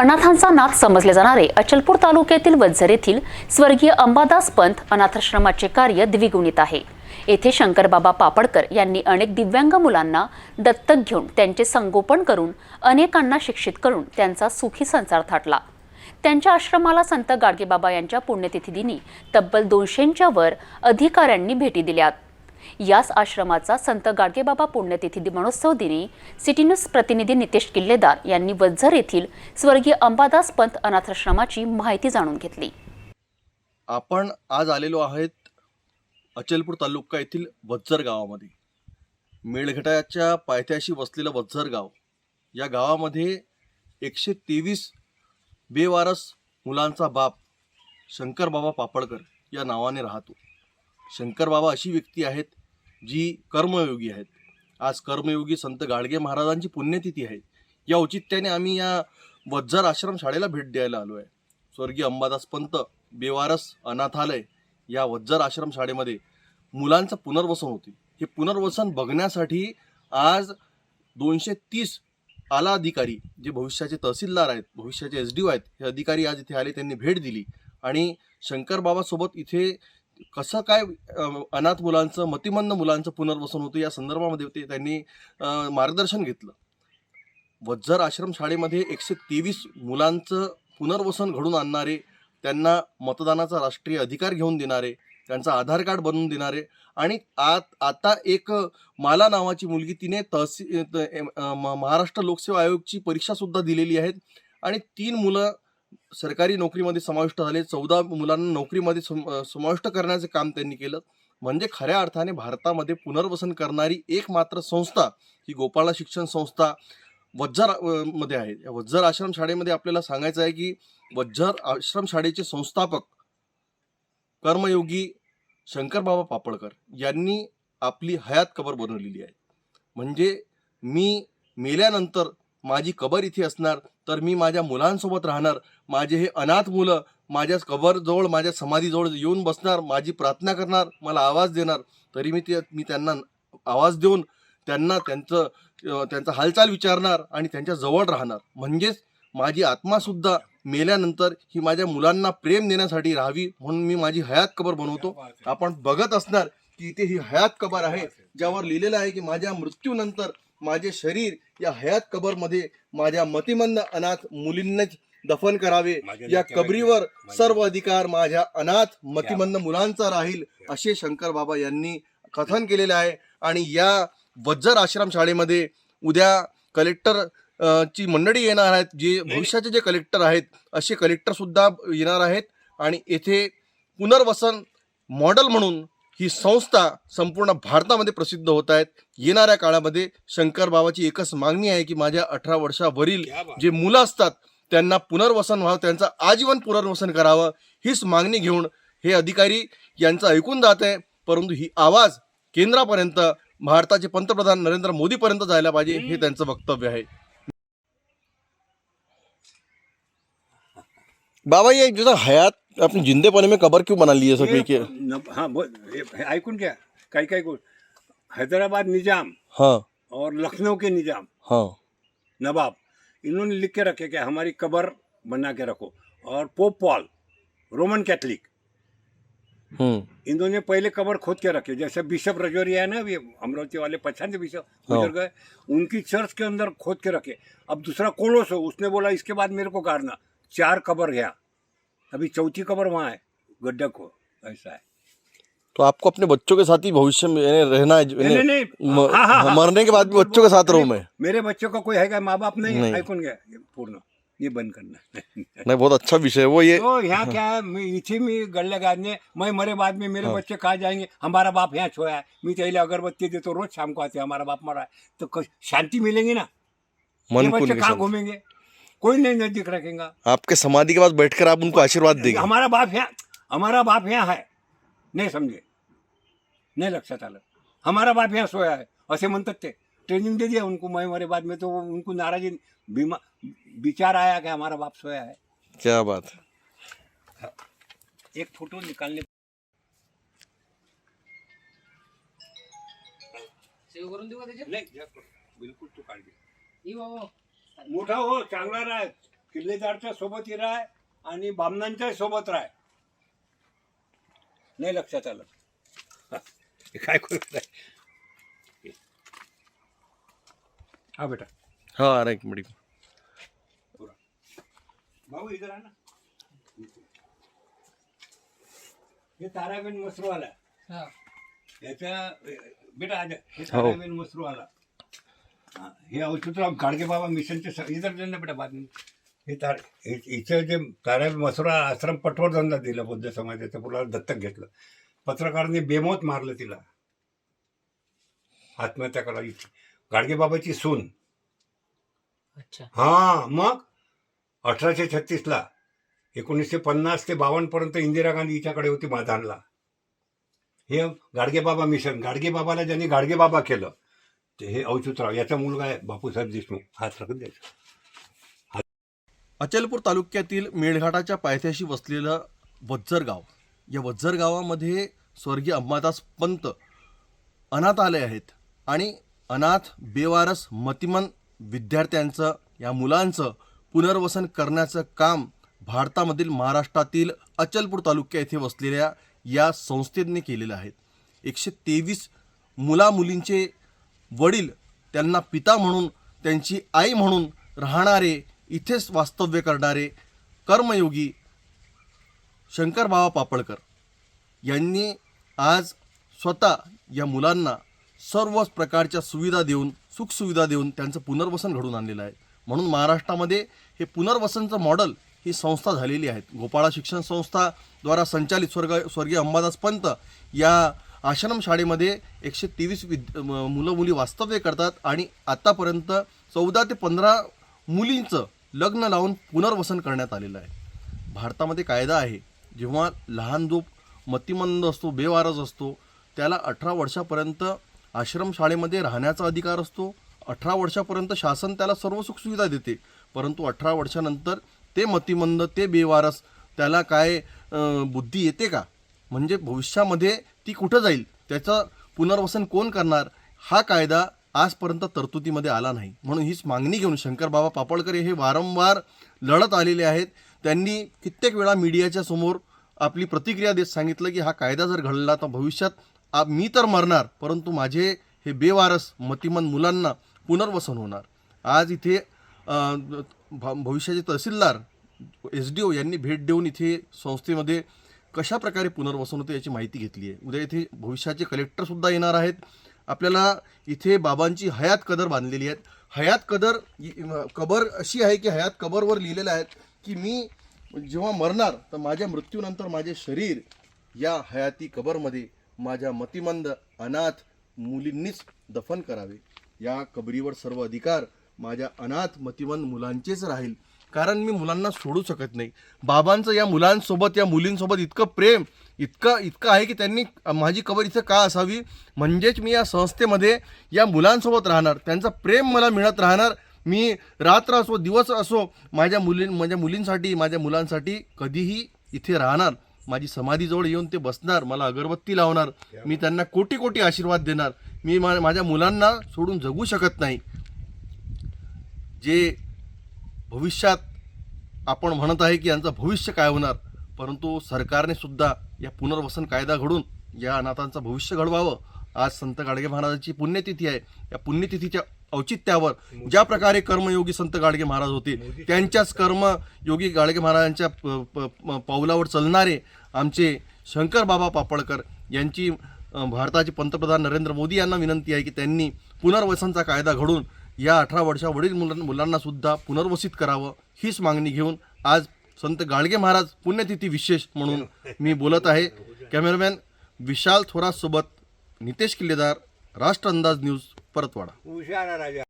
अनाथांचा नाथ समजले जाणारे अचलपूर तालुक्यातील वज्जर येथील स्वर्गीय अंबादास पंत अनाथाश्रमाचे कार्य द्विगुणित आहे. येथे शंकरबाबा पापडकर यांनी अनेक दिव्यांग मुलांना दत्तक घेऊन त्यांचे संगोपन करून अनेकांना शिक्षित करून त्यांचा सुखी संसार थाटला. त्यांच्या आश्रमाला संत गाडगेबाबा यांच्या पुण्यतिथी दिनी तब्बल दोनशेंच्या वर अधिकाऱ्यांनी भेटी दिल्यात. याच आश्रमाचा संत गाडगेबाबा पुण्यतिथी महोत्सव दिनी सिटी न्यूज प्रतिनिधी नितेश किल्लेदार यांनी वज्झर येथील स्वर्गीय अंबादास पंत अनाथाश्रमाची माहिती जाणून घेतली. आपण आज आलेलो आहेत अचलपूर तालुका येथील वज्जर गावामध्ये. मेळघटाच्या पायथ्याशी वसलेलं वज्जर गाव. या गावामध्ये एकशे तेवीस बेवारस मुलांचा बाप शंकरबाबा पापडकर या नावाने राहतो. शंकरबाबा अशी व्यक्ती आहेत जी कर्मयोगी आहेत. आज कर्मयोगी संत गाडगे महाराजांची पुण्यतिथी आहे. या औचित्याने आम्ही या वज्जर आश्रम शाळेला भेट द्यायला आलो आहे स्वर्गीय अंबादास पंत बेवारस अनाथालय या वज्जर आश्रम शाळेमध्ये मुलांचं पुनर्वसन होते. हे पुनर्वसन बघण्यासाठी आज दोनशे तीस आला अधिकारी जे भविष्याचे तहसीलदार आहेत भविष्याचे एस डी ओ आहेत हे अधिकारी आज इथे आले त्यांनी भेट दिली. आणि शंकरबाबासोबत इथे कसं काय अनाथ मुलांचं मतिमंद मुलांचं पुनर्वसन होतं या संदर्भामध्ये ते त्यांनी मार्गदर्शन घेतलं. वज्जर आश्रम शाळेमध्ये एकशे तेवीस मुलांचं पुनर्वसन घडून आणणारे त्यांना मतदानाचा राष्ट्रीय अधिकार घेऊन देणारे त्यांचा आधार कार्ड बनवून देणारे आणि आत आता एक माला नावाची मुलगी तिने तहसील म- महाराष्ट्र लोकसेवा आयोगची परीक्षा सुद्धा दिलेली आहेत आणि तीन मुलं सरकारी नोकरीमध्ये समाविष्ट झाले. चौदा मुलांना नोकरीमध्ये सम- समाविष्ट करण्याचे काम त्यांनी केलं. म्हणजे खऱ्या अर्थाने भारतामध्ये पुनर्वसन करणारी एकमात्र संस्था ही गोपाळा शिक्षण संस्था वज्जरमध्ये आहे. या वज्जर आश्रम शाळेमध्ये आपल्याला सांगायचं आहे की वज्जर आश्रम शाळेचे संस्थापक कर्मयोगी शंकरबाबा पापडकर यांनी आपली हयात कबर बनवलेली आहे. म्हणजे मी मेल्यानंतर माझी कबर इथे असणार तर मी माझ्या मुलांसोबत राहणार. माझे हे अनाथ मुलं माझ्या कबरजवळ माझ्या समाधीजवळ येऊन बसणार माझी प्रार्थना करणार मला आवाज देणार. तरी मी ते मी त्यांना आवाज देऊन त्यांना त्यांचं त्यांचा हालचाल विचारणार आणि त्यांच्या जवळ राहणार. म्हणजेच माझी आत्मासुद्धा मेल्यानंतर ही माझ्या मुलांना प्रेम देण्यासाठी राहावी म्हणून मी माझी हयात कबर बनवतो. आपण बघत असणार की इथे ही हयात कबर आहे ज्यावर लिहिलेलं आहे की माझ्या मृत्यूनंतर माझे शरीर या हयात कबरमध्ये माझ्या मतिमंद अनाथ मुलींनाच दफन करावे. या कबरीवर सर्व अधिकार माझ्या अनाथ मतिमंद मुलांचा राहील असे शंकर बाबा यांनी कथन केलेले आहे. आणि या वज्जर आश्रम शाळेमध्ये उद्या कलेक्टर ची मंडळी येणार आहेत जे भविष्याचे जे कलेक्टर आहेत असे कलेक्टर सुद्धा येणार आहेत. आणि येथे पुनर्वसन मॉडेल म्हणून ही संस्था संपूर्ण भारतामध्ये प्रसिद्ध होत आहेत. येणाऱ्या काळामध्ये शंकर बाबाची एकच मागणी आहे की माझ्या अठरा वर्षावरील जे मुलं असतात त्यांना पुनर्वसन व्हावं त्यांचं आजीवन पुनर्वसन करावं हीच मागणी घेऊन हे अधिकारी यांचं ऐकून जात आहे. परंतु ही आवाज केंद्रापर्यंत भारताचे पंतप्रधान नरेंद्र मोदीपर्यंत जायला पाहिजे हे त्यांचं वक्तव्य आहे. बाबा ये जो हयात अपनी जिंदेपने में कबर क्यों बना ली है सभी के न- हाँ बोल हे- ऐकून घ्या काही काही गोष्ट हैदराबाद निज़ाम हाँ। और लखनऊ के निज़ाम। हाँ। नवाब इन्होंने लिख के रखे कि हमारी कबर बना के रखो। और पोप पॉल रोमन कैथलिक हम्म। इन्होंने पहले कबर खोद के रखे। जैसे बिशप रजौरी है ना ये अमरावती वाले पछान बिशप गुजर हाँ। गए उनकी चर्च के अंदर खोद के रखे। अब दूसरा कोलोस हो उसने बोला इसके बाद मेरे को गाड़ना। चार कबर गया। अभी चौथी कबर वहाँ है गड्ढा को ऐसा है तो आपको अपने बच्चों के साथ ही भविष्य में रहना है नहीं, नहीं, नहीं। म- हाँ, हाँ, हाँ। मरने के बाद भी बच्चों के साथ रहूँ मैं मेरे बच्चों का कोई है माँ बाप नहीं। ऐकून हे पूर्ण ये बंद करना नहीं बहुत अच्छा विषय है वो ये तो यहाँ क्या है इथे मी गल्ले गाजने मैं मरे बाद में मेरे हाँ। बच्चे कहा जाएँगे हमारा बाप यहाँ छोया है मैं तेले अगरबत्ती देतो रोज शाम को आते हमारा बाप मरा है तो शांति मिलेगी ना मन बच्चे कहाँ घूमेंगे कोई नहीं नज़दीक रखेगा। आपके समाधि के पास बैठकर आप उनको आशीर्वाद देंगे। हमारा बाप यहाँ हमारा बाप यहाँ है। नाही समजे नाही लक्षात आलं हमारा बाप यहाँ सोया है असे म्हणतात ते ट्रेनिंग दे दिया उनको मैं मरे बाद में तो उनको नाराजी बीमा विचार आया कि हमारा बाप सोया है। क्या बात है। एक फ़ोटो निकालने सेव्ह करून देऊ का त्याच्यात? नाही बिलकुल तू मोठा हो चांगला राह किल्लेदारच्या सोबतही राय आणि बामणांच्या सोबत राय. नाही लक्षात आलं. हे काय करू हा बेटा. हा अरे एक मिनिट. भाऊ इधर आहे ना. हे ताराबेन मसरू आला. याच्या बेटा आज हे. ताराबेन मसरू आला. हा, औषधराव गाडगे बाबा मिशनचे स- इधर दे ना बेटा बातमी हे तार हे- हिचं जे ताराबेन मसुरा आश्रम पटवर धंदा दिला बुद्ध समाजाचं पुला दत्तक घेतलं. पत्रकारांनी बेमोत मारलं तिला. आत्महत्या करावी गाडगे बाबाची सून. अच्छा. हा मग? अठराशे छत्तीसला. एकोणीसशे पन्नास ते बावन्न पर्यंत इंदिरा गांधी हिच्याकडे होती मैदानला. हे गाडगेबाबा मिशन. गाडगेबाबाला ज्यांनी गाडगेबाबा केलं ते हे अच्युतराव याचा मुलगा आहे बापूसाहेब देशमुख. हात राखून द्यायचा अचलपूर तालुक्यातील मेळघाटाच्या पायथ्याशी वसलेलं वज्जर गाव. या वज्जर गावामध्ये स्वर्गीय अंबादास पंत अनाथालय आहेत आणि अनाथ बेवारस मतिमन विद्यार्थ्यांचं या मुलांचं पुनर्वसन करण्याचं काम भारतामधील महाराष्ट्रातील अचलपूर तालुक्या येथे वसलेल्या या संस्थेने केलेलं आहे. एकशे तेवीस मुलामुलींचे वडील त्यांना पिता म्हणून त्यांची आई म्हणून राहणारे इथेच वास्तव्य करणारे कर्मयोगी शंकरबाबा पापळकर यांनी आज स्वतः या मुलांना सर्व प्रकारच्या सुविधा देऊन सुखसुविधा देऊन त्यांचं पुनर्वसन घडून आणलेलं आहे. म्हणून महाराष्ट्रामध्ये हे पुनर्वसनचं मॉडेल ही संस्था झालेली आहेत गोपाळा शिक्षण संस्थाद्वारा संचालित स्वर्ग स्वर्गीय अंबादास पंत या आश्रम शाळेमध्ये एकशे तेवीस विद मुलं मुली वास्तव्य करतात आणि आत्तापर्यंत चौदा ते पंधरा मुलींचं लग्न लावून पुनर्वसन करण्यात आलेलं आहे. भारतामध्ये कायदा आहे जेव्हा लहान जो मतिमंद असतो बेवारस असतो त्याला अठरा वर्षापर्यंत आश्रमशाळेमध्ये राहण्याचा अधिकार असतो अठरा वर्षापर्यंत शासन त्याला सर्व सुखसुविधा देते परंतु अठरा वर्षानंतर ते मतिमंद ते बेवारस त्याला काय बुद्धी येते का? म्हणजे भविष्यामध्ये ती कुठं जाईल त्याचं पुनर्वसन कोण करणार हा कायदा आजपर्यंत तरतुदीमध्ये आला नाही. म्हणून हीच मागणी घेऊन शंकरबाबा पापळकर हे वारंवार लढत आलेले आहेत. त्यांनी कित्येक वेळा मीडियाच्या समोर आपली प्रतिक्रिया देत सांगितलं की हा कायदा जर घडला तर भविष्यात आ- मी तर मरणार परंतु माझे हे बेवारस मतिमन मुलांना पुनर्वसन होणार. आज इथे भ- भविष्याचे तहसीलदार एस डी ओ यांनी भेट देऊन इथे संस्थेमध्ये कशा प्रकारे पुनर्वसन होतं याची माहिती घेतली आहे? उद्या इथे भविष्याचे कलेक्टरसुद्धा येणार आहेत. आपल्याला इथे बाबांची हयात कदर बांधलेली आहेत. हयात कदर कबर अशी आहे की हयात कबरवर लिहिलेलं आहेत की मी जेव्हा मरणार तर माझ्या मृत्यूनंतर माझे शरीर या हयाती कबरमध्ये माझ्या मतिमंद अनाथ मुलींनीच दफन करावे. या कबरीवर सर्व अधिकार माझ्या अनाथ मतिमंद मुलांचेच राहील. कारण मी मुलांना सोडू शकत नाही. बाबांचं या मुलांसोबत या मुलींसोबत इतकं प्रेम इतकं इतकं आहे की त्यांनी माझी कबर इथं का असावी? म्हणजेच मी या संस्थेमध्ये या मुलांसोबत राहणार. त्यांचं प्रेम मला मिळत राहणार. मी रात्र असो दिवस असो माझ्या मुली माझ्या मुलींसाठी माझ्या मुलांसाठी कधीही इथे राहणार. माझी समाधीजवळ येऊन ते बसणार मला अगरबत्ती लावणार. मी त्यांना कोटी कोटी आशीर्वाद देणार. मी मा माझ्या मुलांना सोडून जगू शकत नाही. जे भविष्यात आपण म्हणत आहे की यांचं भविष्य काय होणार? परंतु सरकारने सुद्धा या पुनर्वसन कायदा घडून या अनाथांचं भविष्य घडवावं. आज संत गाडगे महाराजांची पुण्यतिथी आहे. या पुण्यतिथीच्या औचित्यावर ज्या प्रकारे कर्मयोगी संत गाडगे महाराज होते त्यांच्याच कर्मयोगी गाडगे महाराजांच्या प- प- प- पावलावर चालणारे आमचे शंकर बाबा पापडकर यांची भारताचे पंतप्रधान नरेंद्र मोदी यांना विनंती आहे की त्यांनी पुनर्वसनचा कायदा घडून या अठरा वर्षावरील मुलां मुलांना सुद्धा पुनर्वसित करावं हीच मागणी घेऊन आज संत गाडगे महाराज पुण्यतिथी विशेष म्हणून मी बोलत आहे. कॅमेरामॅन विशाल थोरासोबत नितेश किल्लेदार राष्ट्र अंदाज न्यूज परतवाडा. राजा.